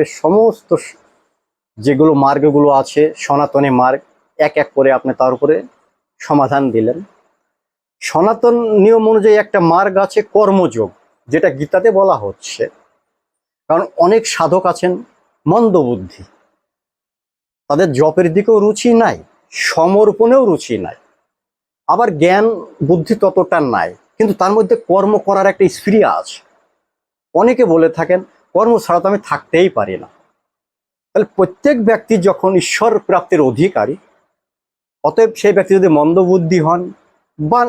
এইভাবে সমস্ত যেগুলো মার্গগুলো আছে, সনাতনী মার্গ, এক এক করে আপনি তার উপরে সমাধান দিলেন। সনাতন নিয়ম অনুযায়ী একটা মার্গ আছে কর্মযোগ, যেটা গীতাতে বলা হচ্ছে। কারণ অনেক সাধক আছেন মন্দবুদ্ধি। তাদের জপের দিকেও রুচি নাই, সমর্পণেও রুচি নাই। আবার জ্ঞান, বুদ্ধি ততটা নাই, কিন্তু তার মধ্যে কর্ম করার একটা স্প্রিয়া আছে। অনেকে বলে থাকেন কর্ম ছাড়া তো আমি থাকতেই পারি না। তাহলে প্রত্যেক ব্যক্তি যখন ঈশ্বর প্রাপ্তির অধিকারী, অতএব সেই ব্যক্তি যদি মন্দবুদ্ধি হন বা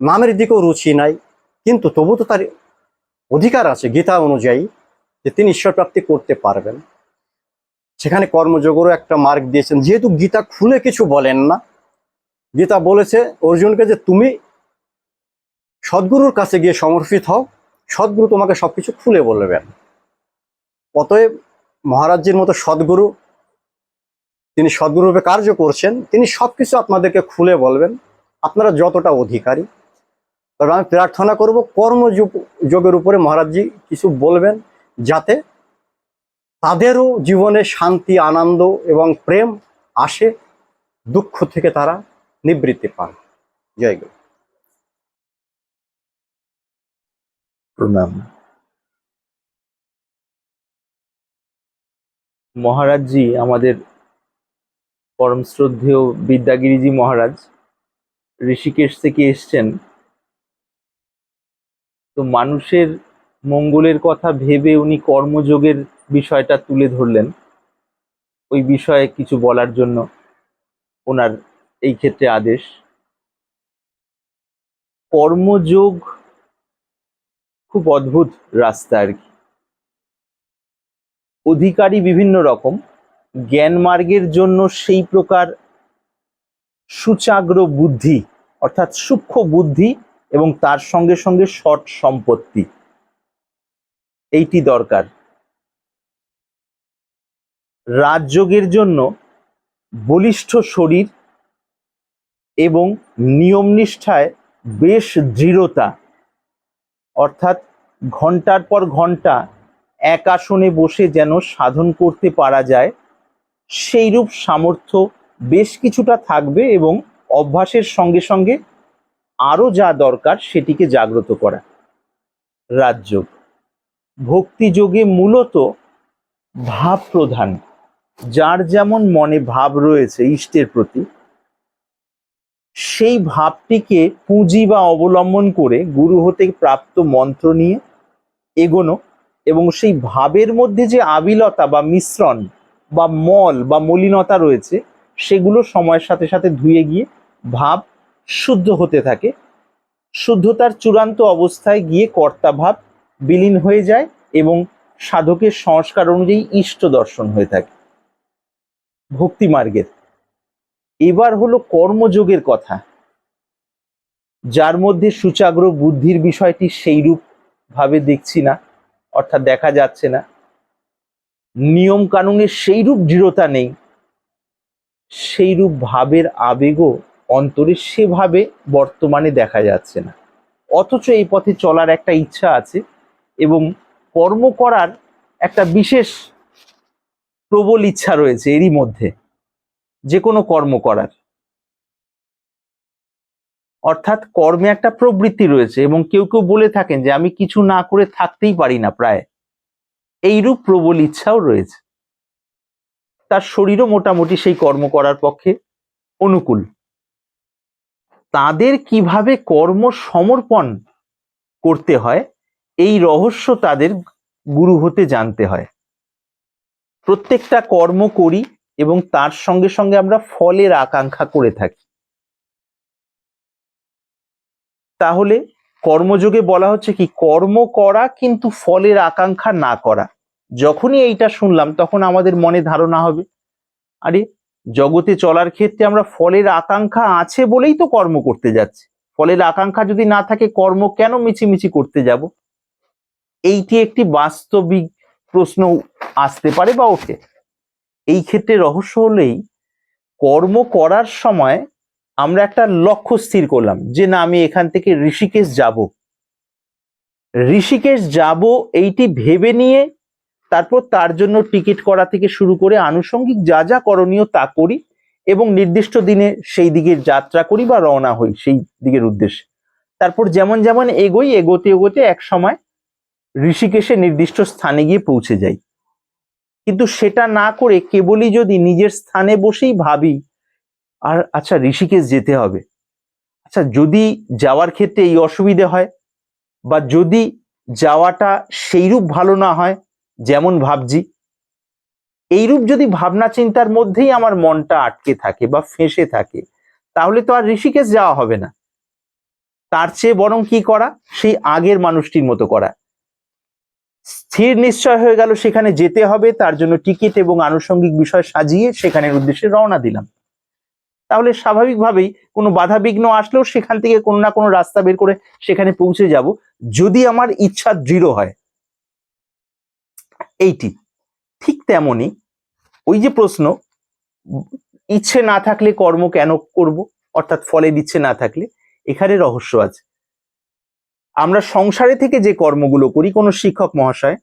নামের দিকেও রুচি নাই, কিন্তু তবু তো তার অধিকার আছে গীতা অনুযায়ী যে তিনি ঈশ্বর প্রাপ্তি করতে পারবেন। সেখানে কর্মযোগেরও একটা মার্গ দিয়েছেন, যেহেতু গীতা খুলে কিছু বলেন না, গীতা বলেছে, অর্জুনকে যে তুমি সদ্গুরুর কাছে গিয়ে সমর্পিত হও, সদ্গুরু তোমাকে সবকিছু খুলে বলবেন। অতএব মহারাজজির মতো সদ্গুরু, তিনি সদ্গুরুরূপে কার্য করছেন, তিনি সবকিছু আপনাদেরকে খুলে বলবেন। আপনারা যতটা অধিকারী। তবে আমি প্রার্থনা করব কর্মযোগ যোগের উপরে মহারাজজি কিছু বলবেন, যাতে তাদেরও জীবনে শান্তি, আনন্দ এবং প্রেম আসে, দুঃখ থেকে তারা নিবৃত্তি পান। জয় গুরু। প্রণাম। মহারাজজি আমাদের পরম শ্রদ্ধেয় বিদ্যাগিরিজি মহারাজ ঋষিকেশ থেকে এসছেন। তো মানুষের মঙ্গলের কথা ভেবে উনি কর্মযোগের বিষয়টা তুলে ধরলেন। ওই বিষয়ে কিছু বলার জন্য ওনার এই ক্ষেত্রে আদেশ। কর্মযোগ খুব অদ্ভুত রাস্তা আর কি। অধিকারী বিভিন্ন রকম। জ্ঞান মার্গের জন্য সেই প্রকার সুচাগ্র বুদ্ধি, অর্থাৎ সূক্ষ্ম বুদ্ধি এবং তার সঙ্গে সঙ্গে সৎ সম্পত্তি। এইটি দরকার। রাজযোগের জন্য বলিষ্ঠ শরীর এবং নিয়মনিষ্ঠায় বেশ দৃঢ়তা, অর্থাৎ ঘণ্টার পর ঘণ্টা এক আসনে বসে যেন সাধন করতে পারা যায়, সেইরূপ সামর্থ্য বেশ কিছুটা থাকবে এবং অভ্যাসের সঙ্গে সঙ্গে আরও যা দরকার সেটিকে জাগ্রত করা। রাজযোগ। ভক্তিযোগে মূলত ভাব প্রধান যার যেমন মনে ভাব রয়েছে ইষ্টের প্রতি, সেই ভাবটিকে পুঁজি বা অবলম্বন করে গুরু হতে প্রাপ্ত মন্ত্র নিয়ে এগোনো এবং সেই ভাবের মধ্যে যে আবিলতা বা মিশ্রণ বা মল বা মলিনতা রয়েছে, সেগুলো সময়ের সাথে সাথে ধুয়ে গিয়ে ভাব শুদ্ধ হতে থাকে। শুদ্ধতার চূড়ান্ত অবস্থায় গিয়ে কর্তা ভাব বিলীন হয়ে যায় এবং সাধকের সংস্কার অনুযায়ী ইষ্ট দর্শন হয়ে থাকে। ভক্তি মার্গের। এবার হলো কর্মযোগের কথা। যার মধ্যে সুচাগ্র বুদ্ধির বিষয়টি সেইরূপ ভাবে দেখছি না। অর্থাৎ দেখা যাচ্ছে না। নিয়ম কানুনের সেইরূপ দৃঢ়তা নেই। সেইরূপ ভাবের আবেগও অন্তরে সেভাবে বর্তমানে দেখা যাচ্ছে না। অথচ এই পথে চলার একটা ইচ্ছা আছে এবং কর্ম করার একটা বিশেষ প্রবল ইচ্ছা রয়েছে এরই মধ্যে। যে কোনো কর্ম করার। অর্থাৎ কর্মে একটা প্রবৃত্তি রয়েছে এবং কেউ কেউ বলে থাকেন যে আমি কিছু না করে থাকতেই পারি না প্রায়। এইরূপ প্রবল ইচ্ছাও রয়েছে। তার শরীরও মোটামুটি সেই কর্ম করার পক্ষে অনুকূল। তাদের কীভাবে কর্ম সমর্পণ করতে হয়, এই রহস্য তাদের গুরু হতে জানতে হয়। প্রত্যেকটা কর্ম করি এবং তার সঙ্গে সঙ্গে আমরা ফলের আকাঙ্ক্ষা করে থাকি। তাহলে কর্মযোগে বলা হচ্ছে কি, কর্ম করা কিন্তু ফলের আকাঙ্ক্ষা না করা। যখনই এইটা শুনলাম, তখন আমাদের মনে ধারণা হবে, আরে জগতে চলার ক্ষেত্রে আমরা ফলের আকাঙ্ক্ষা আছে বলেই তো কর্ম করতে যাচ্ছি। ফলের আকাঙ্ক্ষা যদি না থাকে, কর্ম কেন মিছিমিছি করতে যাব? এইটি একটি বাস্তবিক প্রশ্ন আসতে পারে বা ওঠে। এই ক্ষেত্রে রহস্য হলেই, কর্ম করার সময় আমরা একটা লক্ষ্য স্থির করলাম যে না, আমি এখান থেকে ঋষিকেশ যাব। ঋষিকেশ যাব এইটি ভেবে নিয়ে, তারপর তার জন্য টিকিট করা থেকে শুরু করে আনুষঙ্গিক যা যা করণীয় তা করি এবং নির্দিষ্ট দিনে সেই দিকে যাত্রা করি বা রওনা হই সেই দিকের উদ্দেশ্যে। তারপর যেমন যেমন এগোই, এগোতে এগোতে এক সময় ঋষিকেশে নির্দিষ্ট স্থানে গিয়ে পৌঁছে যাই। কিন্তু সেটা না করে কেবলই যদি নিজের স্থানে বসেই ভাবি আর আচ্ছা ঋষিকেশ যেতে হবে। আচ্ছা যদি যাওয়ার ক্ষেত্রে এই অসুবিধে হয় বা যদি যাওয়াটা সেইরূপ ভালো না হয়, যেমন ভাবছি, এইরূপ যদি ভাবনা চিন্তার মধ্যেই আমার মনটা আটকে থাকে বা ফেঁসে থাকে, তাহলে তো আর ঋষিকেশ যাওয়া হবে না। তার চেয়ে বরং কি করা? সেই আগের মানুষটির মতো করা। স্থির নিশ্চয় হয়ে গেল, সেখানে যেতে হবে, তার জন্য টিকিট এবং আনুষঙ্গিক বিষয় সাজিয়ে সেখানের উদ্দেশ্যে রওনা দিলাম। তাহলে স্বাভাবিকভাবেই কোনো বাধা বিঘ্ন আসলেও সেখান থেকে কোনো না কোনো রাস্তা বের করে সেখানে পৌঁছে যাব। যদি আমার ইচ্ছা দৃঢ় হয়, এইটি। ঠিক তেমনই ওই যে প্রশ্ন, ইচ্ছে না থাকলে কর্ম কেন করব? অর্থাৎ ফলের ইচ্ছে না থাকলে। এখানে রহস্য আছে। আমরা সংসারে থেকে যে কর্মগুলো করি, কোনো শিক্ষক মহাশয়